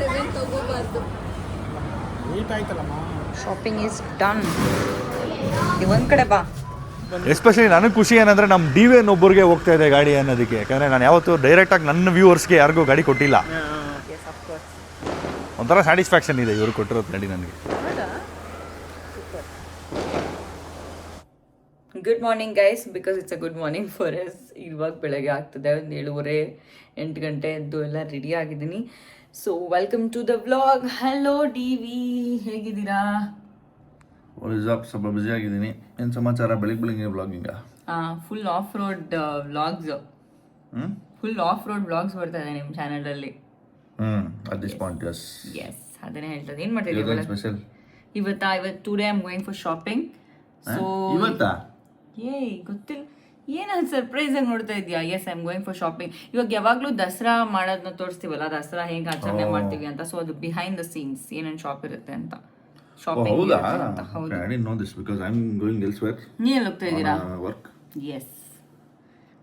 Seven ತಗೋಬಾರ್ದು. ಆಯ್ತಲ್ಲಮ್ಮ? Shopping is done ಒಂದ್ ಕಡೆ ಬಾ. ಎಸ್ಪೆಷಲಿ ನನಗೆ ಖುಷಿ ಏನಂದ್ರೆ ನಮ್ಮ ಡಿ ವಿ ಎನ್ ಒಬ್ಬರಿಗೆ ಹೋಗ್ತಾ ಇದೆ ಗಾಡಿ ಅನ್ನೋದಕ್ಕೆ. ಯಾಕಂದ್ರೆ ನಾನು ಯಾವತ್ತೂ ಡೈರೆಕ್ಟಾಗಿ ನನ್ನ ವ್ಯೂವರ್ಸ್ಗೆ ಯಾರಿಗೂ ಗಾಡಿ ಕೊಟ್ಟಿಲ್ಲ. ಒಂಥರ ಸ್ಯಾಟಿಸ್ಫ್ಯಾಕ್ಷನ್ ಇದೆ ಇವರು ಕೊಟ್ಟಿರೋದು ಗಾಡಿ ನನಗೆ. Good morning guys because it's a good morning for us ಇವಾಗ ಬೆಳಗ್ಗೆ ಆಗ್ತದೆ ಒಂದು ಏಳುವರೆ ಎಂಟು ಗಂಟೆ ಎದ್ದು ಎಲ್ಲ ರೆಡಿ ಆಗಿದ್ದೀನಿ. So welcome to the vlog hello D V ಹೇಗಿದ್ದೀರಾ? ಸ್ವಲ್ಪ ಬ್ಯುಸಿ ಆಗಿದ್ದೀನಿ. ಏನು ಸಮಾಚಾರ? ಬೆಳಿಗ್ಗೆ ಬೆಳಿಗ್ಗೆ ವ್ಲಾಗಿಂಗ full off road vlogs full off road vlogs ಬರ್ತಾ ಇದೆ ನಿಮ್ಮ ಚಾನಲಲ್ಲಿ ಹ್ಞೂ at this point yes yes ಅದನ್ನೇ ಹೇಳ್ತದೆ. ಏನು ಸ್ಪೆಷಲ್ ಇವತ್ತಾ? ಇವತ್ತು? Today I'm going for shopping so ಇವತ್ತಾ? ಏಯ್ ಗೊತ್ತಿಲ್ಲ ಏನದು ಸರ್ಪ್ರೈಸ್ ಆಗಿ ನೋಡ್ತಾ ಇದೆಯಾ? Yes I am going for shopping ಇವಾಗ ಯಾವಾಗಲೂ ದಸರಾ ಮಾಡೋದನ್ನ ತೋರಿಸ್ತೀವಲ್ಲ? ದಸರಾ ಹೇಗೆ ಆಚರಣೆ ಮಾಡ್ತೀವಿ ಅಂತ. ಸೊ ಅದು ಬಿಹೈಂಡ್ ದ ಸೀನ್ಸ್ ಏನೇನು ಶಾಪ್ ಇರುತ್ತೆ ಅಂತ. ಶಾಪಿಂಗ್ ಹೌದಾ? ಅಂತ. ಹೌದು. I didn't know this because I am going elsewhere ನೀನು ಹೋಗ್ತಾ ಇದ್ದೀರಾ? ವರ್ಕ್ ಎಸ್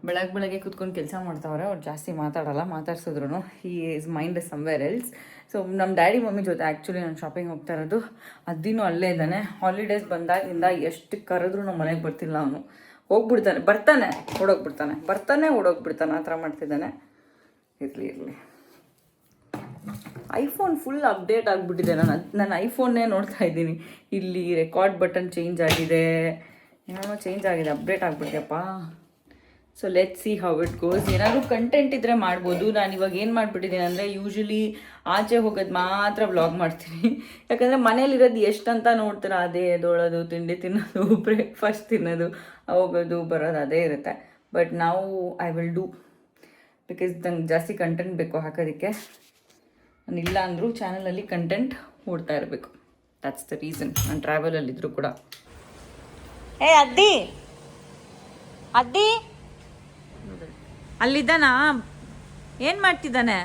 ಬೆಳಗ್ಗೆ ಬೆಳಗ್ಗೆ ಕುತ್ಕೊಂಡು ಕೆಲಸ ಮಾಡ್ತಾವ್ರೆ. ಅವ್ರು ಜಾಸ್ತಿ ಮಾತಾಡಲ್ಲ ಮಾತಾಡ್ಸಿದ್ರು he is mind somewhere else so ನಮ್ಮ ಡ್ಯಾಡಿ ಮಮ್ಮಿ ಜೊತೆ ಆ್ಯಕ್ಚುಲಿ ನಾನು ಶಾಪಿಂಗ್ ಹೋಗ್ತಾ ಇರೋದು. ಅದಿನೂ ಅಲ್ಲೇ ಇದ್ದಾನೆ. ಹಾಲಿಡೇಸ್ ಬಂದಾಗಿಂದ ಎಷ್ಟು ಕರೆದ್ರೂ ನಮ್ಮ ಮನೆಗೆ ಬರ್ತಿಲ್ಲ ಅವನು. ಹೋಗ್ಬಿಡ್ತಾನೆ, ಬರ್ತಾನೆ, ಓಡೋಗ್ಬಿಡ್ತಾನೆ ಬರ್ತಾನೆ, ಓಡೋಗ್ಬಿಡ್ತಾನೆ, ಆ ಥರ ಮಾಡ್ತಿದ್ದಾನೆ. ಇರಲಿ ಇರಲಿ. ಐಫೋನ್ ಫುಲ್ ಅಪ್ಡೇಟ್ ಆಗಿಬಿಟ್ಟಿದೆ. ನಾನು ನಾನು ಐಫೋನ್ನೇ ನೋಡ್ತಾ ಇದ್ದೀನಿ. ಇಲ್ಲಿ ರೆಕಾರ್ಡ್ ಬಟನ್ ಚೇಂಜ್ ಆಗಿದೆ. ಏನೋ ಚೇಂಜ್ ಆಗಿದೆ update ಆಗಿಬಿಟ್ಟಿದೆಪ್ಪ so let see how it goes ಏನಾದರೂ ಕಂಟೆಂಟ್ ಇದ್ದರೆ ಮಾಡ್ಬೋದು. ನಾನು ಇವಾಗ ಏನು ಮಾಡಿಬಿಟ್ಟಿದ್ದೀನಿ ಅಂದರೆ ಯೂಶ್ವಲಿ ಆಚೆ ಹೋಗೋದು ಮಾತ್ರ ವ್ಲಾಗ್ ಮಾಡ್ತೀನಿ. ಯಾಕಂದರೆ ಮನೇಲಿರೋದು ಎಷ್ಟಂತ ನೋಡ್ತೀರಾ, ಅದೇ ಎದೊಳೋದು ತಿಂಡಿ ತಿನ್ನೋದು ಬ್ರೇಕ್ಫಾಸ್ಟ್ ತಿನ್ನೋದು. ಹೋಗೋದು ಬರೋದು ಅದೇ ಇರುತ್ತೆ. ಬಟ್ ನಾವು ಐ ವಿಲ್ ಡೂ ಬಿಕಾಸ್ ನಂಗೆ ಜಾಸ್ತಿ ಕಂಟೆಂಟ್ ಬೇಕು ಹಾಕೋದಕ್ಕೆ. ನಾನು ಇಲ್ಲ ಅಂದರೂ ಚಾನಲಲ್ಲಿ ಕಂಟೆಂಟ್ ಓಡ್ತಾ ಇರಬೇಕು. ದಟ್ಸ್ ದ ರೀಸನ್ ನಾನು ಟ್ರಾವೆಲಲ್ಲಿದ್ದರೂ ಕೂಡ. ಏ, ಅದ್ದಿ. ಅದ್ದಿ. ಅಲ್ಲಿದ್ದಾನಾ? ಏನು ಮಾಡ್ತಿದ್ದಾನೆ?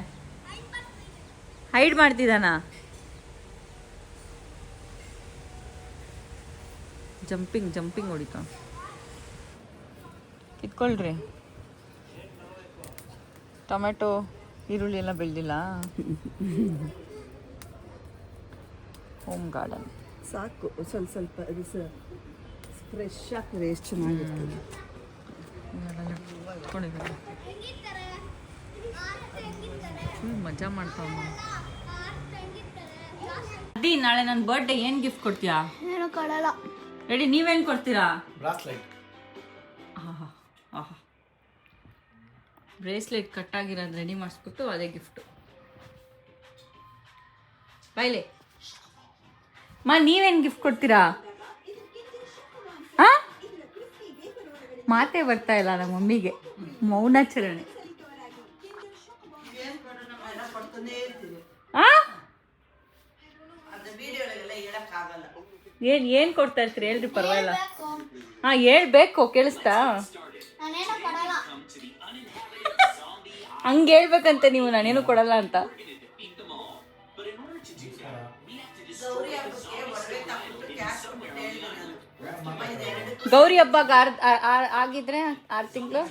ಹೈಡ್ ಮಾಡ್ತಿದ್ದಾನ? ಜಂಪಿಂಗ್ ಜಂಪಿಂಗ್ ಹೊಡಿತ ಇಟ್ಕೊಳ್ರಿ. ಟೊಮೆಟೊ ಈರುಳ್ಳಿ ಎಲ್ಲ ಬೆಳೆದಿಲ್ಲ. ಹೋಮ್ ಗಾರ್ಡನ್ ಸಾಕು ಸ್ವಲ್ಪ ಸ್ವಲ್ಪ ಅದು ಸರ್ ಫ್ರೆಶ್ ಆಗ್ತದೆ ಎಷ್ಟು ಚೆನ್ನಾಗಿರ್ತದೆ. ಫುಲ್ ಮಜಾ ಮಾಡ್ತಾವ ಅದಿ ನಾಳೆ ನನ್ನ ಬರ್ಡೇ ಏನು ಗಿಫ್ಟ್ ಕೊಡ್ತೀಯಾ? ಏನು ಕೊಡಲ್ಲ. ರೆಡಿ ನೀವೇನು ಕೊಡ್ತೀರಾ? ಬ್ರಾಸ್ಲೈಟ್ ಬ್ರೇಸ್ಲೆಟ್ ಕಟ್ಟಾಗಿರೋದು ರೆಡಿ ಮಾಡಿಸ್ಬಿಟ್ಟು ಅದೇ ಗಿಫ್ಟು ಬೈಲೆ ಮಾ ನೀವೇನು ಗಿಫ್ಟ್ ಕೊಡ್ತೀರಾ? ಹಾಂ ಮಾತೇ ಬರ್ತಾ ಇಲ್ಲ ನಮ್ಮ ಮಮ್ಮಿಗೆ. ಮೌನಾಚರಣೆ ಏನು ಏನ್ ಏನ್ ಕೊಡ್ತಾ ಇರ್ತೀರಿ? ಹೇಳ್ರಿ ಪರವಾಗಿಲ್ಲ. ಹಾ ಹೇಳ್ಬೇಕು ಕೇಳಿಸ್ತಾ? ಹಂಗೆ ಹೇಳ್ಬೇಕಂತೆ ನೀವು ನಾನೇನು ಕೊಡಲ್ಲ ಅಂತ. ಗೌರಿ ಹಬ್ಬಕ್ಕೆ ಆರ್ ಆಗಿದ್ರೆ ಆರು ತಿಂಗಳು?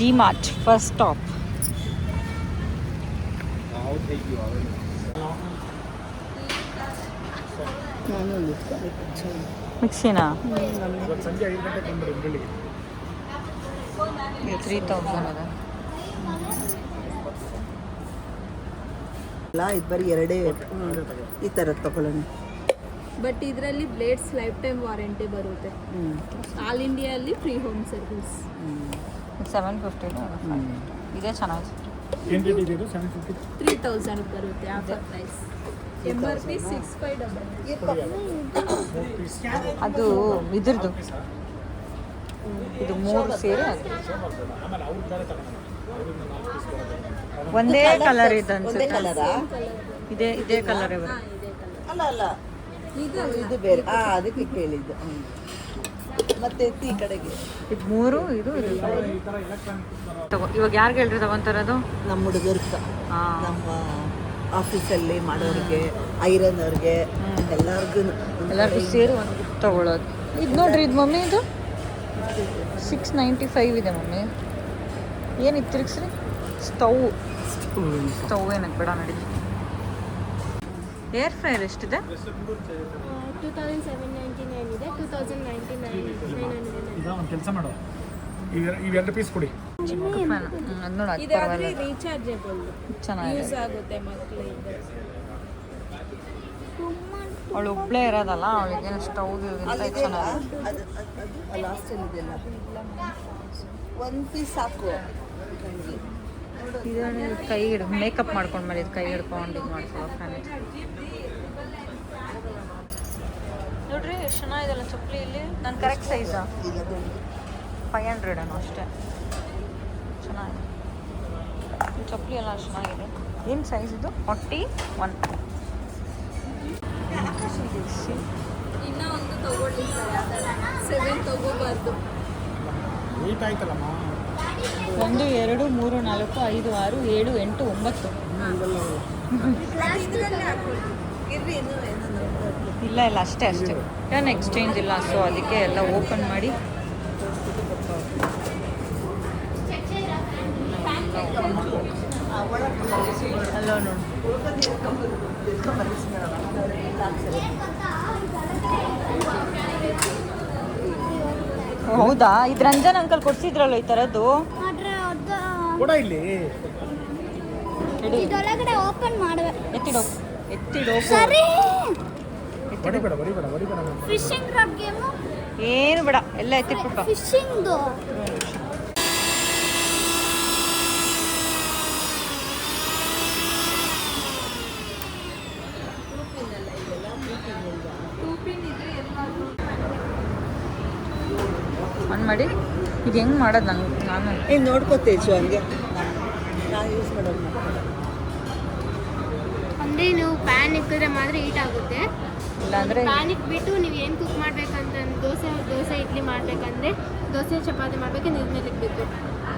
ಡಿಮಾರ್ಟ್ ಫಸ್ಟ್ ಇಲ್ಲ, ಎಷ್ಟೊಂದು take you ನಾನು ಮಿಕ್ಸಿನಾ? ಇವತ್ತು ಸಂಜೆ ಐದು ಗಂಟೆ ಬಂದ್ಬಿಡಿ ಬೆಳಿಗ್ಗೆ ತ್ರೀ ತೌಸಂಡ್ ಅದ. ಅಲ್ಲ ಇದು ಬರೀ ಎರಡೇ. ಈ ಥರದ್ದು ತಗೊಳ್ಳೋಣ. ಬಟ್ ಇದರಲ್ಲಿ ಬ್ಲೇಡ್ಸ್ ಲೈಫ್ ಟೈಮ್ ವಾರಂಟಿ ಬರುತ್ತೆ all ಇಂಡಿಯಲ್ಲಿ free home. Service seven fifty ಇದೇ ಚೆನ್ನಾಗಿದೆ ಏನು ರೇಟ್ ಇದೆ ಇದು? ಸೆವೆನ್ ಫಿಫ್ಟಿ ತ್ರೀ ತೌಸಂಡ್ ಬರುತ್ತೆ offer price M R P six five double ಅದು ಇದ್ರದ್ದು. ಇದು ಮೂರು ಸೇರಿ ಒಂದೇ ಕಲರ್ ಇದೆ ಒಂದೇ ಅನ್ಸುತ್ತೆ ಕಲರಾ ಇದೇ ಇದೇ ಕಲರ್ ಅಲ್ಲ ಅಲ್ಲ. ಇದು ಇದು ಬೇರೆ. ಆ ಅದಕ್ಕೆ ಕೇಳಿದ್ದು. ಮತ್ತೆ ಈ ಕಡೆಗೆ. ಇದು ಮೂರು ಇದು ತಗೋ ಇವಾಗ ಯಾರು ಹೇಳ್ರಿ ತಗೊಂತಾರದು? ನಮ್ಮ ಹುಡುಗರ್ಗ ನಮ್ಮ ಆಫೀಸಲ್ಲಿ ಮಾಡೋರಿಗೆ ಐರನ್ ಅವ್ರಿಗೆ ಎಲ್ಲರಿಗೂ ಎಲ್ಲರಿಗೂ ಸೇರಿ ಒಂದು ತಗೊಳ್ಳೋದು ಇದು ನೋಡ್ರಿ ಇದು ಮಮ್ಮಿ ಇದು? ಸಿಕ್ಸ್ ನೈಂಟಿ ಫೈವ್ ಇದೆ ಮಮ್ಮಿ. ಏನು ತಿರುಗಿಸ್ರಿ? ಸ್ಟವ್ ಸ್ಟವ್ ಏನಕ್ಕೆ ಬೇಡ ನಡಿ. ಏರ್ ಫ್ರೈರ್ ಎಷ್ಟಿದೆ? Two thousand seven ninety nine ಇದೆ two thousand ninety nine nine hundred ಈಗ ಒಂದು ಕೆಲಸ ಮಾಡೋ ಇವೆ ಇವೆರಡು ಪೀಸ್ ಕೊಡಿ. ಚಿಕ್ಕ ಫ್ಯಾನ್ ಅದು ನೋಡಿ ಅದು ಇದಾದ್ರೆ ಪರವಾಗಿಲ್ಲ ರೀಚಾರ್ಜೇಬಲ್ ಯೂಸ್ ಆಗುತ್ತೆ ಮಕ್ಕಳಿಗೆ ಅವಳು ಒಬ್ಬಳೇ ಇರೋದಲ್ಲ ಅವಳಿಗೆ ಸ್ಟವ್ ಚೆನ್ನಾಗಿದೆ. ಅದು ಲಾಸ್ಟಲ್ಲಿ ಇದೆಲ್ಲ ಒಂದು ಪೀಸ್ ಸಾಕು. ನನಗೆ ಇದನ್ನ ಕೈ ಹಿಡ್ ಮೇಕಪ್ ಮಾಡ್ಕೊಂಡು ಮೇಲೆ ಕೈ ಹಿಡ್ಕೊಂಡು ಇದು ಮಾಡ್ಕೊಳ್ಳೋ ಫ್ಯಾನ್ ನೋಡ್ರಿ ಚೆನ್ನಾಗಿದೆ ಚೆನ್ನಾಗಿದೆಲ್ಲ ಚಪ್ಪಲಿ ಇಲ್ಲಿ? ನನ್ನ ಕರೆಕ್ಟ್ ಸೈಜಾ ಫೈವ್ ಹಂಡ್ರೆಡ್ ಅನ್ನೋ ಅಷ್ಟೇ. ಚೆನ್ನಾಗಿದೆ ಈ ಚಪ್ಪಲಿ ಎಲ್ಲ ಚೆನ್ನಾಗಿದೆ ಏನು ಸೈಜ್ ಇದು? ಫಾರ್ಟಿ ಒನ್ ಇನ್ನೂ ಒಂದು ಸೆವೆನ್ ತಗೋಬಾರ್ದು. ಒಂದು ಎರಡು ಮೂರು ನಾಲ್ಕು ಐದು ಆರು ಏಳು ಎಂಟು ಒಂಬತ್ತು. ಇಲ್ಲ ಇಲ್ಲ ಅಷ್ಟೇ ಅಷ್ಟೇ. ಏನು ಎಕ್ಸ್ಚೇಂಜ್ ಇಲ್ಲ ಸೊ ಅದಕ್ಕೆ ಎಲ್ಲ ಓಪನ್ ಮಾಡಿ. ಅಲ್ಲ ನೋಡಿ ಹೌದಾ? ಇದು ರಂಜನ್ ಅಂಕಲ್ ಕೊಡ್ಸಿದ್ರಲ್ಲ ಈ ಥರದ್ದು ಕೂಡ ಅದು ಕೊಡ ಇಲ್ಲಿ. ಇದೊಳಗಡೆ ಓಪನ್ ಮಾಡಬೇಕು. ಎತ್ತಿಡೋ. ಎತ್ತಿಡೋ ಸರಿ. ಫಿಶಿಂಗ್ ರಾಡ್ ಗೇಮು ಏನು ಬೇಡ ಎಲ್ಲ ಎತ್ತಿಟ್ಬಿಟ್ಟು ಫಿಶಿಂಗ್ದು ಆನ್ ಮಾಡಿ. ಇದು ಹೆಂಗೆ ಮಾಡೋದು ನಂಗೆ ನಾನು? ಏ ನೋಡ್ಕೋತೇಜು ಹಂಗೆ. ನಾನು ಯೂಸ್ ಮಾಡೋದು ಅಂದರೆ ನೀವು ಪ್ಯಾನ್ ಇಕ್ಕಿದ್ರೆ ಮಾತ್ರ ಹೀಟ್ ಆಗುತ್ತೆ. ಇಲ್ಲಾಂದರೆ ಪ್ಯಾನಿಕ್ ಬಿಟ್ಟು ನೀವು ಏನು ಕುಕ್ ಮಾಡ್ಬೇಕಂತ ದೋಸೆ ದೋಸೆ ಇಡ್ಲಿ ಮಾಡಬೇಕಂದ್ರೆ ದೋಸೆ ಚಪಾತಿ ಮಾಡ್ಬೇಕು ಇದ್ರ ಮೇಲೆ ಇಡಬೇಕು.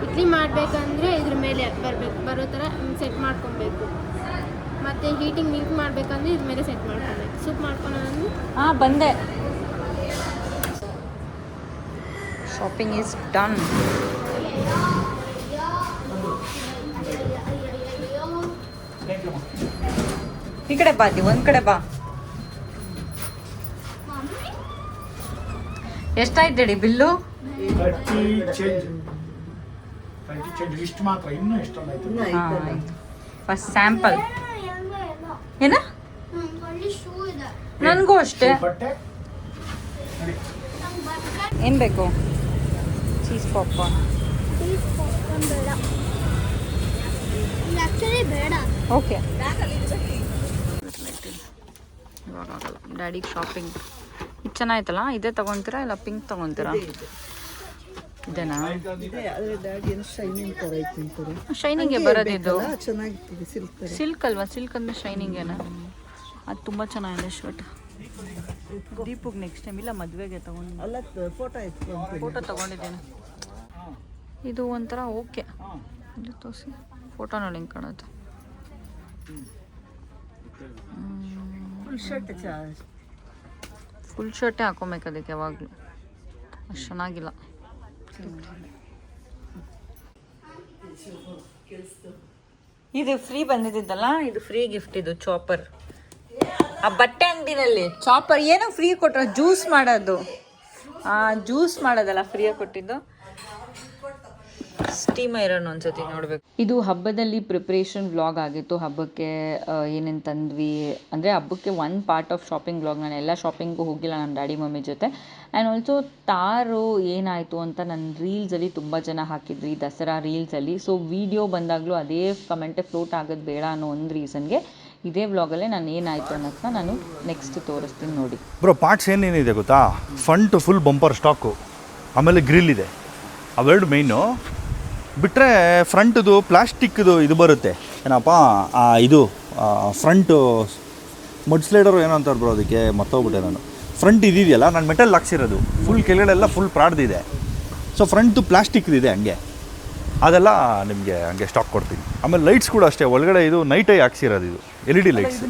ಇಡ್ಲಿ ಮಾಡಬೇಕಂದ್ರೆ ಇದ್ರ ಮೇಲೆ ಬರಬೇಕು. ಬರೋ ಥರ ಸೆಟ್ ಮಾಡ್ಕೊಬೇಕು. ಮತ್ತು ಹೀಟಿಂಗ್ ಮಿಲ್ಕ್ ಮಾಡಬೇಕಂದ್ರೆ ಇದ್ರ ಮೇಲೆ ಸೆಟ್ ಮಾಡ್ಕೊಬೇಕು. ಸೂಪ್ ಮಾಡ್ಕೊಳ್ಳೋದು ಹಾಂ ಬಂದೆ. ಶಾಪಿಂಗ್ ಈಸ್ ಡನ್ ಈ ಕಡೆ ಬಾ ಒಂದ್ ಒಂದು ಕಡೆ ಬಾ. ಎಷ್ಟಾಯ್ತು ಬಿಲ್ಲು? ಚೇಂಜ್ ಚೇಂಜ್ ಇಷ್ಟು ಮಾತ್ರ ಇನ್ನೂ ಎಷ್ಟೊಂದು ಆಯ್ತು. ಫಸ್ಟ್ ಸ್ಯಾಂಪಲ್ ಏನ? ಶೂ ಇದೆ ನನಗೂ ಅಷ್ಟೇ ಏನು ಬೇಕು? ಚೀಸ್ ಪಾಪ್ಕಾರ್ನ್ ಓಕೆ ಇವಾಗ ಆಗಲ್ಲ. ಡ್ಯಾಡಿಗೆ ಶಾಪಿಂಗ್ ಇದು ಚೆನ್ನಾಯ್ತಲ್ಲ? ಇದೇ ತಗೊಂತೀರಾ ಇಲ್ಲ ಪಿಂಕ್ ತಗೊಂತೀರಾ? ಇದೇನಾ? ಶೈನಿಂಗ್ ಬರೋದಿದ್ದು ಸಿಲ್ಕ್ ಅಲ್ವಾ? ಸಿಲ್ಕ್ ಅಂದ್ರೆ ಶೈನಿಂಗ್ ಏನ? ಅದು ತುಂಬ ಚೆನ್ನಾಗಿದೆ ಶರ್ಟ್ ದೀಪಕ್ ನೆಕ್ಸ್ಟ್ ಟೈಮ್ ಇಲ್ಲ ಮದುವೆಗೆ ತಗೊಂಡು. ಫೋಟೋ ತಗೊಂಡಿದ್ದೇನೆ. ಇದು ಒಂಥರ ಓಕೆ ತೋರಿಸಿ. ಫೋಟೋ ನೋಡಿ ಹಿಂಗೆ ಕಾಣುತ್ತೆ ಫುಲ್ ಶರ್ಟ್ ಹಾಕೊಬೇಕು ಅದಕ್ಕೆ ಯಾವಾಗಲೂ. ಅಷ್ಟು ಚೆನ್ನಾಗಿಲ್ಲ. ಇದು ಫ್ರೀ ಬಂದಿದ್ದಲ್ಲ? ಇದು ಫ್ರೀ ಗಿಫ್ಟ್ ಇದು ಚಾಪರ್ ಆ ಬಟ್ಟೆ ಅಂಗಡಿನಲ್ಲಿ ಚಾಪರ್ ಏನೋ ಫ್ರೀ ಕೊಟ್ಟರು ಜ್ಯೂಸ್ ಮಾಡೋದು. ಜ್ಯೂಸ್ ಮಾಡೋದಲ್ಲ ಫ್ರೀಯಾಗಿ ಕೊಟ್ಟಿದ್ದು. ಸ್ಟೀಮ್ ಐರನ್ ಒಂದ್ಸತಿ ನೋಡ್ಬೇಕು. ಇದು ಹಬ್ಬದಲ್ಲಿ ಪ್ರಿಪ್ರೇಷನ್ ವ್ಲಾಗ್ ಆಗಿತ್ತು. ಹಬ್ಬಕ್ಕೆ ಏನೇನು ತಂದ್ವಿ ಅಂದರೆ ಹಬ್ಬಕ್ಕೆ one part of shopping vlog ನಾನು ಎಲ್ಲ ಶಾಪಿಂಗು ಹೋಗಿಲ್ಲ ನನ್ನ ಡ್ಯಾಡಿ ಮಮ್ಮಿ ಜೊತೆ. ಆ್ಯಂಡ್ ಆಲ್ಸೋ ತಾರು ಏನಾಯಿತು ಅಂತ ನನ್ನ ರೀಲ್ಸಲ್ಲಿ ತುಂಬ ಜನ ಹಾಕಿದ್ವಿ ದಸರಾ ರೀಲ್ಸಲ್ಲಿ ಸೊ ವಿಡಿಯೋ ಬಂದಾಗಲೂ ಅದೇ ಕಮೆಂಟೇ ಫ್ಲೋಟ್ ಆಗೋದು ಬೇಡ ಅನ್ನೋ ಒಂದು ರೀಸನ್ಗೆ ಇದೇ ವ್ಲಾಗಲ್ಲೇ ನಾನು ಏನಾಯಿತು ಅನ್ನೋದನ್ನ ನಾನು ನೆಕ್ಸ್ಟ್ ತೋರಿಸ್ತೀನಿ ನೋಡಿ. ಬ್ರೋ ಪಾರ್ಟ್ಸ್ ಏನೇನಿದೆ ಗೊತ್ತಾ? ಫಂಟ್ ಫುಲ್ ಬಂಪರ್ ಸ್ಟಾಕು ಆಮೇಲೆ ಗ್ರಿಲ್ ಇದೆ. ಅವೆರಡು ಮೇಯ್ನು ಬಿಟ್ಟರೆ ಫ್ರಂಟ್ದು ಪ್ಲಾಸ್ಟಿಕ್ದು ಇದು ಬರುತ್ತೆ. ಏನಪ್ಪ? ಇದು ಫ್ರಂಟು ಮಡ್ ಸ್ಲೈಡರು ಏನೋ ಅಂತಾರೆ ಬ್ರೋ ಅದಕ್ಕೆ ಮತ್ತೋಗ್ಬಿಟ್ಟೆ ನಾನು. ಫ್ರಂಟ್ ಇದಿದೆಯಲ್ಲ ನಾನು ಮೆಟಲ್ ಹಾಕ್ಸಿರೋದು. ಫುಲ್ ಕೆಳಗಡೆಲ್ಲ ಫುಲ್ ಪ್ರಾಡ್ದಿದೆ ಸೊ ಫ್ರಂಟ್ದು ಪ್ಲಾಸ್ಟಿಕ್ದಿದೆ ಹಂಗೆ. ಅದೆಲ್ಲ ನಿಮಗೆ ಹಂಗೆ ಸ್ಟಾಕ್ ಕೊಡ್ತೀನಿ. ಆಮೇಲೆ ಲೈಟ್ಸ್ ಕೂಡ ಅಷ್ಟೇ ಒಳಗಡೆ ಇದು ನೈಟೇ ಹಾಕ್ಸಿರೋದು ಇದು. ಎಲ್ ಇ ಡಿ ಲೈಟ್ಸ್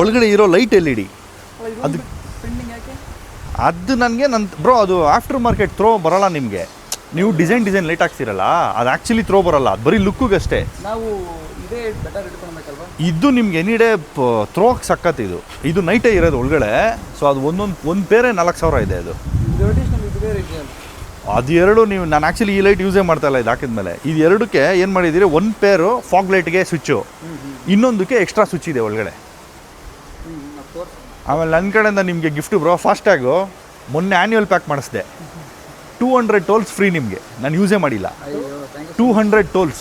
ಒಳಗಡೆ ಇರೋ ಲೈಟ್ ಎಲ್ ಇ ಡಿ ಅದು ಅದು ನನಗೆ ನನ್ನ ಬ್ರೋ ಅದು ಆಫ್ಟರ್ ಮಾರ್ಕೆಟ್ ಥ್ರೋ ಬರೋಲ್ಲ ನಿಮಗೆ. ನೀವು ಡಿಸೈನ್ ಡಿಸೈನ್ ಲೈಟ್ ಹಾಕ್ಸಿರಲ್ಲ ಅದು ಆ್ಯಕ್ಚುಲಿ ತ್ರೋ ಬರಲ್ಲ ಅದು ಬರೀ ಲುಕ್ಕಿಗಷ್ಟೇ ನಾವು ಇದೇ ಬೆಟರ್ ಇಟ್ಕೊಳ್ಬೇಕಲ್ವಾ? ಇದು ನಿಮ್ಗೆ ಎನಿ ಡೇ ಥ್ರೋಕ್ ಸಕ್ಕತ್ ಇದು. ಇದು ನೈಟೇ ಇರೋದು ಒಳಗಡೆ ಸೊ ಅದು ಒಂದೊಂದು ಒಂದು ಪೇರೆ ನಾಲ್ಕು ಸಾವಿರ ಇದೆ ಅದು. ಅದು ಎರಡು ನೀವು ನಾನು ಆ್ಯಕ್ಚುಲಿ ಈ ಲೈಟ್ ಯೂಸೇ ಮಾಡ್ತಾ ಇಲ್ಲ ಇದು ಹಾಕಿದ್ಮೇಲೆ ಇದು ಎರಡಕ್ಕೆ ಏನು ಮಾಡಿದ್ದೀರಿ ಒಂದು ಪೇರು ಫಾಗ್ ಲೈಟ್ಗೆ ಸ್ವಿಚ್ಚು ಇನ್ನೊಂದಕ್ಕೆ ಎಕ್ಸ್ಟ್ರಾ ಸ್ವಿಚ್ ಇದೆ ಒಳಗಡೆ. ಆಮೇಲೆ ನನ್ನ ಕಡೆಯಿಂದ ನಿಮಗೆ ಗಿಫ್ಟ್ ಬ್ರೋ ಫಾಸ್ಟ್ಯಾಗು ಮೊನ್ನೆ ಆ್ಯನ್ಯುವಲ್ ಪ್ಯಾಕ್ ಮಾಡಿಸಿದೆ. ಟೂ ಹಂಡ್ರೆಡ್ ಟೋಲ್ಸ್ ಫ್ರೀ ನಿಮಗೆ. ನಾನು ಯೂಸೇ ಮಾಡಿಲ್ಲ. ಟೂ ಹಂಡ್ರೆಡ್ ಟೋಲ್ಸ್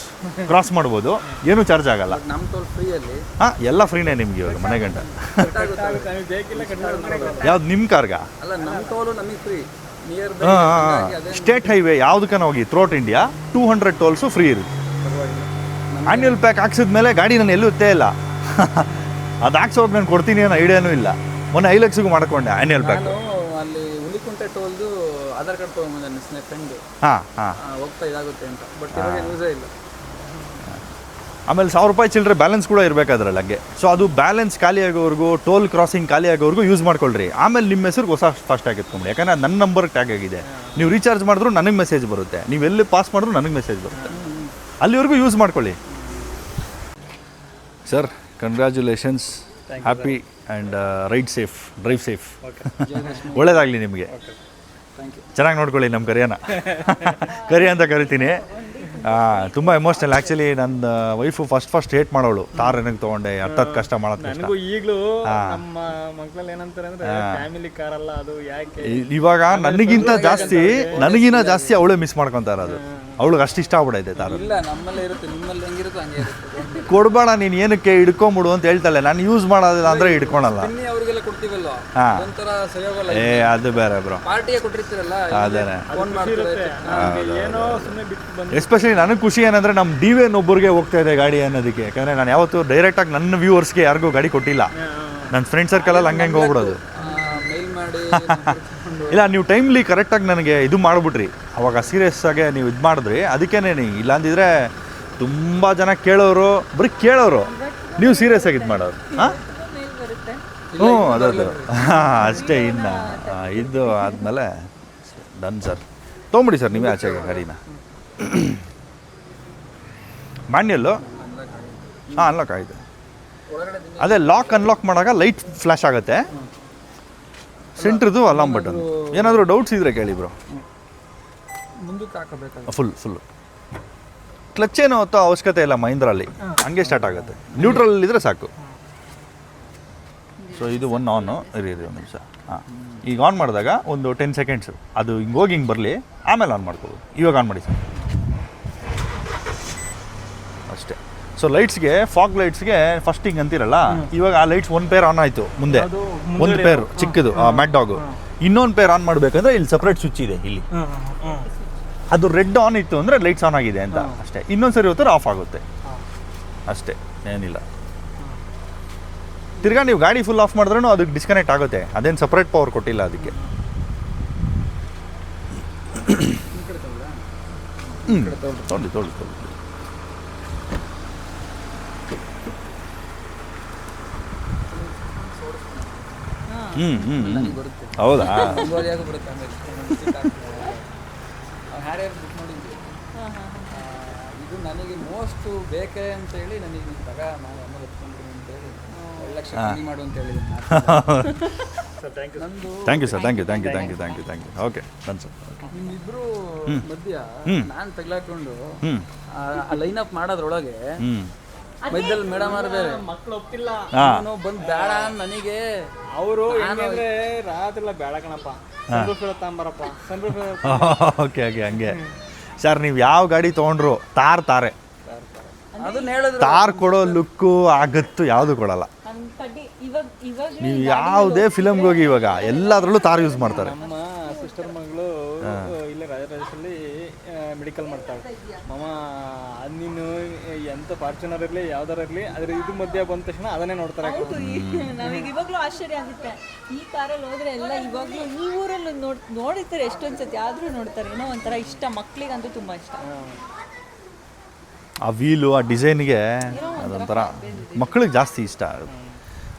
ಕ್ರಾಸ್ ಮಾಡ್ಬೋದು. ಏನೂ ಚಾರ್ಜ್ ಆಗಲ್ಲ. ನಮ್ಮ ಟೋಲ್ ಫ್ರೀಯಲ್ಲಿ ಹಾಂ ಎಲ್ಲ ಫ್ರೀನೇ ನಿಮಗೆ ಇವಾಗ ಮನೆ ಗಂಟ. ಯಾವ್ದು ನಿಮ್ಮ ಕಾರ್ಗ? ಅಲ್ಲ ನಮ್ಮ ಟೋಲು ನಮಗೆ ಫ್ರೀ ನಿಯರ್ ಹಾಂ ಹಾಂ ಸ್ಟೇಟ್ ಹೈವೇ ಯಾವುದಕ್ಕನ ಹೋಗಿ? Throughout India two hundred tolls free ಇರುತ್ತೆ. ಆ್ಯನ್ಯುವಲ್ ಪ್ಯಾಕ್ ಹಾಕ್ಸಿದ್ಮೇಲೆ ಗಾಡಿ ನಾನು ಎಲ್ಲೂ ಇತ್ತೇ ಇಲ್ಲ. ಅದು ಹಾಕ್ಸೋದು ನಾನು ಕೊಡ್ತೀನಿ ಅನ್ನೋ ಐಡಿಯಾನೂ ಇಲ್ಲ. ಮೊನ್ನೆ ಐ ಲಕ್ಷಗೂ ಮಾಡ್ಕೊಂಡೆ ಆ್ಯನ್ಯುವಲ್ ಪ್ಯಾಕ್ ಹುಲಿಕುಂಟೆ ಟೋಲ್ದು ಆಧಾರ್ ಕಾರ್ಡ್ ತೊಗೊಂಬಂದೆ ನನ್ನ ಫ್ರೆಂಡ್ ಹಾಂ ಹಾಂ. ಹೋಗ್ತಾ ಇದಾಗುತ್ತೆ ಅಂತ. ಬಟ್ ಇವಾಗ ಯೂಸೇ ಇಲ್ಲ. ಆಮೇಲೆ ಸಾವಿರ ರೂಪಾಯಿ ಚಿಲ್ಲರೆ ಬ್ಯಾಲೆನ್ಸ್ ಕೂಡ ಇರಬೇಕು ಅದ್ರಲ್ಲಿ ಹಂಗೆ. ಸೊ ಅದು ಬ್ಯಾಲೆನ್ಸ್ ಖಾಲಿ ಆಗೋವರೆಗೂ ಟೋಲ್ ಕ್ರಾಸಿಂಗ್ ಖಾಲಿ ಆಗೋವರೆಗೂ ಯೂಸ್ ಮಾಡ್ಕೊಳ್ರಿ. ಆಮೇಲೆ ನಿಮ್ಮ ಹೆಸರು ಹೊಸ ಫಾಸ್ಟ್ ಆಗಿ ಎತ್ಕೊಂಬಿಡಿ ಯಾಕಂದ್ರೆ ಅದು ನನ್ನ ನಂಬರ್ ಟ್ಯಾಗ್ ಆಗಿದೆ. ನೀವು ರೀಚಾರ್ಜ್ ಮಾಡಿದ್ರು ನನಗೆ ಮೆಸೇಜ್ ಬರುತ್ತೆ. ನೀವು ಎಲ್ಲಿ ಪಾಸ್ ಮಾಡಿದ್ರು ನನಗೆ ಮೆಸೇಜ್ ಬರುತ್ತೆ. ಅಲ್ಲಿವರೆಗೂ ಯೂಸ್ ಮಾಡ್ಕೊಳ್ಳಿ. Sir congratulations happy and ride safe drive safe ಒಳ್ಳೇದಾಗಲಿ ನಿಮಗೆ. ಚೆನ್ನಾಗಿ ನೋಡ್ಕೊಳ್ಳಿ ನಮ್ಮ ಕರಿಯನ ಕರಿ ಅಂತ ಕರಿತೀನಿ. ತುಂಬ ಎಮೋಷ್ನಲ್ ಆ್ಯಕ್ಚುಲಿ ನನ್ನ ವೈಫು ಫಸ್ಟ್ ಫಸ್ಟ್ ಹೇಟ್ ಮಾಡೋಳು. ತಾರ್ ನನಗೆ ತೊಗೊಂಡೆ ಅರ್ಥದ ಕಷ್ಟ ಮಾಡೋದು ಈಗಲೂ ನಮ್ಮ ಮಕ್ಕಳಲ್ಲಿ ಏನಂತಾರೆ ಅಂದ್ರೆ ಫ್ಯಾಮಿಲಿ ಕಾರ್ ಅಲ್ಲ ಅದು ಯಾಕೆ? ಇವಾಗ ನನಗಿಂತ ಜಾಸ್ತಿ ನನಗಿನ್ನ ಜಾಸ್ತಿ ಅವಳೇ ಮಿಸ್ ಮಾಡ್ಕೊತಾ ಇರೋದು ಅವಳಿಗೆ ಅಷ್ಟು ಇಷ್ಟ ಆಗ್ಬಿಡೈತೆ ತಾರು ಇಲ್ಲ ನಮ್ಮಲ್ಲೇ ಇರುತ್ತೆ. ನಿಮ್ಮಲ್ಲಿ ಹೆಂಗಿರುತ್ತೋ ಹಂಗೆ ಇರುತ್ತೆ. ಕೊಡಬೇಡ ನೀನು ಏನಕ್ಕೆ ಹಿಡ್ಕೊಂಬಿಡು ಅಂತ ಹೇಳ್ತಾಳೆ. ನಾನು ಯೂಸ್ ಮಾಡೋದಿಲ್ಲ ಅಂದರೆ ಹಿಡ್ಕೊಳಲ್ಲ. ಬನ್ನಿ ಅವ್ರಿಗೆಲ್ಲ ಕೊಡ್ತೀವಲ್ವಾ? ಹಾ. ಒಂಥರ ಏ ಅದು ಬೇರೆ ಬ್ರೋ ಪಾರ್ಟಿಗೆ ಕೊಟ್ಟಿರ್ತೀರಲ್ಲ ಅದೇನೆ. ಫೋನ್ ಮಾಡ್ತಾರೆ. ಏನೋ ಸುಮ್ಮನೆ ಬಿಟ್ಟು ಬಂದು ಎಸ್ಪೆಷಲಿ ನನಗೆ ಖುಷಿ ಏನಂದರೆ ನಮ್ಮ ಡಿ ವಿ ಒಬ್ಬರಿಗೆ ಹೋಗ್ತಾ ಇದೆ ಗಾಡಿ ಅನ್ನೋದಕ್ಕೆ. ಯಾಕಂದರೆ ನಾನು ಯಾವತ್ತೂ ಡೈರೆಕ್ಟಾಗಿ ನನ್ನ ವ್ಯೂವರ್ಸ್ಗೆ ಯಾರಿಗೂ ಗಾಡಿ ಕೊಟ್ಟಿಲ್ಲ. ನನ್ನ ಫ್ರೆಂಡ್ ಸರ್ಕಲಲ್ಲಿ ಹಂಗೆ ಹಂಗೆ ಹೋಗ್ಬಿಡೋದು. ಮೇಲ್ ಮಾಡಿ ಇಲ್ಲ ನೀವು ಟೈಮ್ಲಿ ಕರೆಕ್ಟಾಗಿ ನನಗೆ ಇದು ಮಾಡಿಬಿಟ್ರಿ. ಅವಾಗ ಸೀರಿಯಸ್ ಆಗಿ ನೀವು ಇದು ಮಾಡಿದ್ರಿ. ಅದಕ್ಕೇನೆ ಇಲ್ಲಾಂದಿದ್ರೆ ತುಂಬ ಜನ ಕೇಳೋರು ಬರೀ ಕೇಳೋರು. ನೀವು ಸೀರಿಯಸ್ ಆಗಿ ಇದು ಮಾಡೋರು ಹಾಂ? ಹ್ಞೂ ಅದದು ಹಾಂ ಅಷ್ಟೇ ಇನ್ನು. ಇದು ಆದಮೇಲೆ ಡನ್ ಸರ್. ತೊಗೊಂಬಿಡಿ ಸರ್ ನೀವೇ ಆಚೆಗೆ ಗಾಡಿನ. ಮ್ಯಾನ್ಯಲ್ಲು ಹಾಂ ಅನ್ಲಾಕ್ ಆಯಿತು ಅದೇ ಲಾಕ್ ಅನ್ಲಾಕ್ ಮಾಡಾಗ ಲೈಟ್ ಫ್ಲ್ಯಾಶ್ ಆಗುತ್ತೆ. ಸೆಂಟ್ರದು ಅಲಾರ್ಮ್ ಬಟನ್ ಏನಾದರೂ ಡೌಟ್ಸ್ ಇದ್ರೆ ಕೇಳಿ ಬ್ರೋ ಫುಲ್ ಫುಲ್ ಕ್ಲಚ್ ಏನು ಹೊತ್ತೋ ಅವಶ್ಯಕತೆ ಇಲ್ಲ ಮಹೀಂದ್ರಲ್ಲಿ ಹಂಗೆ ಸ್ಟಾರ್ಟ್ ಆಗುತ್ತೆ. ನ್ಯೂಟ್ರಲ್ ಇದ್ರೆ ಸಾಕು. ಸೊ ಇದು ಒನ್ ಆನು ಇರಿ ಇರಿ ಒಂದು ನಿಮಿಷ. ಹಾಂ. ಈಗ ಆನ್ ಮಾಡಿದಾಗ ಒಂದು ಟೆನ್ ಸೆಕೆಂಡ್ಸು ಅದು ಹಿಂಗೆ ಹೋಗಿ ಹಿಂಗೆ ಬರಲಿ. ಆಮೇಲೆ ಆನ್ ಮಾಡ್ಕೋಬೋದು ಇವಾಗ ಆನ್ ಮಾಡಿ ಸರ್. ಅಷ್ಟೇ. ಸೊ ಲೈಟ್ಸ್ಗೆ ಫಾಗ್ ಲೈಟ್ಸ್ಗೆ ಫಸ್ಟ್ ಹಿಂಗೆ ಅಂತಿರಲ್ಲ ಇವಾಗ ಆ ಲೈಟ್ಸ್ ಒಂದು ಪೇರ್ ಆನ್ ಆಯಿತು ಮುಂದೆ. ಒಂದು ಪೇರ್ ಚಿಕ್ಕದು ಮ್ಯಾಟ್ ಡಾಗು ಇನ್ನೊಂದು ಪೇರ್ ಆನ್ ಮಾಡಬೇಕಂದ್ರೆ ಇಲ್ಲಿ ಸಪ್ರೇಟ್ ಸ್ವಿಚ್ ಇದೆ ಇಲ್ಲಿ. ಅದು ರೆಡ್ ಆನ್ ಇತ್ತು ಅಂದರೆ ಲೈಟ್ಸ್ ಆನ್ ಆಗಿದೆ ಅಂತ. ಅಷ್ಟೇ. ಇನ್ನೊಂದು ಸರಿ ಹೊತ್ತಾರೆ ಆಫ್ ಆಗುತ್ತೆ. ಅಷ್ಟೇ. ಏನಿಲ್ಲ. ತಿರ್ಗಾ ನೀವು ಗಾಡಿ ಫುಲ್ ಆಫ್ ಮಾಡಿದ್ರೂ ಅದಕ್ಕೆ ಡಿಸ್ಕನೆಕ್ಟ್ ಆಗುತ್ತೆ. ಅದೇನು ಸಪ್ರೇಟ್ ಪವರ್ ಕೊಟ್ಟಿಲ್ಲ ಅದಕ್ಕೆ. ಹ್ಞೂ ತೊಗೊಳ್ಳಿ ಹ್ಞೂ ಹ್ಞೂ ಹೌದಾ? ಹ್ಯಾರಿಯರ್ ಬುಕ್ ಮಾಡಿದ್ವಿ. ಇದು ನನಗೆ ಮೋಸ್ಟ್ ಬೇಕೇ ಅಂತ ಹೇಳಿ ನನಗೆ ನೀನು ತಗ ನಾನು ಆಮೇಲೆ ಎತ್ಕೊಂಡ್ಬಿಡಿ ಅಂತ ಹೇಳಿ ಎರಡು ಲಕ್ಷ ಕಮ್ಮಿ ಮಾಡು ಅಂತ ಹೇಳಿದ್ದೀನಿ ನಂದು thank you sir thank you thank you thank you thank you thank you okay done sir ನಿಮ್ಮಿಬ್ರು ಮಧ್ಯ. ನಾನು ತಗ್ಲಾಕೊಂಡು ಆ ಲೈನ್ ಅಪ್ ಮಾಡೋದ್ರೊಳಗೆ ಮಧ್ಯದಲ್ಲಿ ಮೇಡಮ್ ಅವ್ರು ಬೇರೆ. ಮಕ್ಳು ಒಪ್ತಿಲ್ಲ. ಹಾಂ. ಅವನು ಬಂದು ಬೇಡ ಅಂದ್ ನನಗೆ. ಅವರು ಏನಂದ್ರೆ ರಾತ್ರಿ ಎಲ್ಲ ಬೇಡ ಕಣಪ್ಪ. ಸನ್ರೂಫ್ ತಗೊಂಬರಪ್ಪ. ಸನ್ರೂಫ್ ಓಕೆ ಓಕೆ ಹಂಗೆ. ಸರ್ ನೀವು ಯಾವ ಗಾಡಿ ತೊಗೊಂಡ್ರು ತಾರ್ ತಾರೆ. ಅದನ್ನ ಹೇಳಿದ್ರು. ತಾರ್ ಕೊಡೋ ಲುಕ್ಕು ಆಗತ್ತು ಯಾವುದು ಕೊಡಲ್ಲ. ಇವಾಗ ಇವಾಗ ನೀವು ಯಾವುದೇ ಫಿಲಮ್ಗೆ ಹೋಗಿ ಇವಾಗ ಎಲ್ಲದರಲ್ಲೂ ತಾರ್ ಯೂಸ್ ಮಾಡ್ತಾರೆ. ನಮ್ಮ ಸಿಸ್ಟರ್ ಮಗಳು ಇಲ್ಲೇ ರಾಜರಾಜೇಶಲ್ಲಿ ಮೆಡಿಕಲ್ ಮಾಡ್ತಾಳೆ. ಮಾಮ ನೀನು ಎಂತ ಫಾರ್ಚುನರ್ ಇರಲಿ ಯಾವ್ದಾರ ಇರಲಿ ಅದ್ರ ಇದು ಮಧ್ಯ ಬಂದ ತಕ್ಷಣ ಅದನ್ನೇ ನೋಡ್ತಾರೆ. ನಮಗೆ ಇವಾಗಲೂ ಆಶ್ಚರ್ಯ ಆಗುತ್ತೆ. ಈ ಕಾರಲ್ಲಿ ಹೋದ್ರೆ ಎಲ್ಲ ಇವಾಗಲೂ ಈ ಊರಲ್ಲಿ ನೋಡ್ ನೋಡಿರ್ತಾರೆ ಎಷ್ಟೊಂದು ಸತಿ ಆದರೂ ನೋಡ್ತಾರೆ. ಏನೋ ಒಂಥರ ಇಷ್ಟ ಮಕ್ಳಿಗಂತೂ ತುಂಬ ಇಷ್ಟ. ಆ ವೀಲು ಆ ಡಿಸೈನ್ಗೆ ಅದೊಂಥರ ಮಕ್ಕಳಿಗೆ ಜಾಸ್ತಿ ಇಷ್ಟ ಆಗುತ್ತೆ.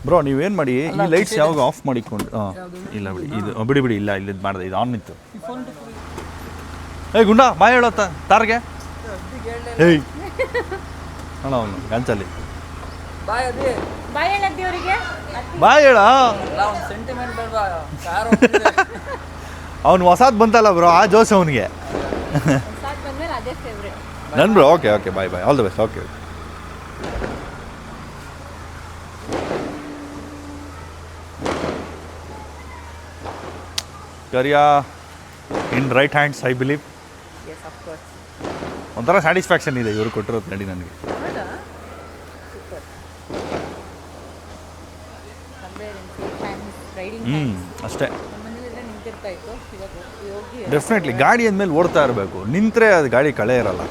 ಬ್ರೋ ನೀವೇನು ಮಾಡಿ ಈ ಲೈಟ್ಸ್ ಯಾವಾಗ ಆಫ್ ಮಾಡಿಕೊಂಡು ಇಲ್ಲ ಬಿಡಿ ಇದು ಬಿಡಿ ಬಿಡಿ ಇಲ್ಲ ಇಲ್ಲಿದ್ದು ಮಾಡಿದೆ ಇದು ಆನ್ ಇತ್ತು ಏಯ್ ಗುಂಡ ಬಾಯ್ ಹೇಳತ್ತ ತಾರ್ಗೆ ಏಯ್. ಅಣ್ಣ ಅವನು ಗಂಚಲ್ಲಿ ಬಾಯ್ ಅದೇ. ಬಾಯ್ ಹೇಳದ್ದಿ ಅವರಿಗೆ? ಬಾಯ್ ಹೇಳ ಬೇಡವಾ? ಕಾರು ಅವ್ನು ಹೊಸಾದ್ ಬಂತಲ್ಲ ಬ್ರೋ ಆ ಜೋಸ್ ಅವನಿಗೆ. ನನ್ bro okay okay bye bye all the best okay Kariya in right hands I believe yes ಒಂಥರ ಸ್ಯಾಟಿಸ್ಫ್ಯಾಕ್ಷನ್ ಇದೆ ಇವರು ಕೊಟ್ಟಿರೋದು ನಡಿ ನನಗೆ. ಹೌದಾ? ಸೂಪರ್ ಹ್ಞೂ ಅಷ್ಟೇ. ಡೆಫಿನೆಟ್ಲಿ ಗಾಡಿ ಅಂದಮೇಲೆ ಓಡ್ತಾ ಇರಬೇಕು. ನಿಂತರೆ ಅದು ಗಾಡಿ ಕಳೆ ಇರಲ್ಲ.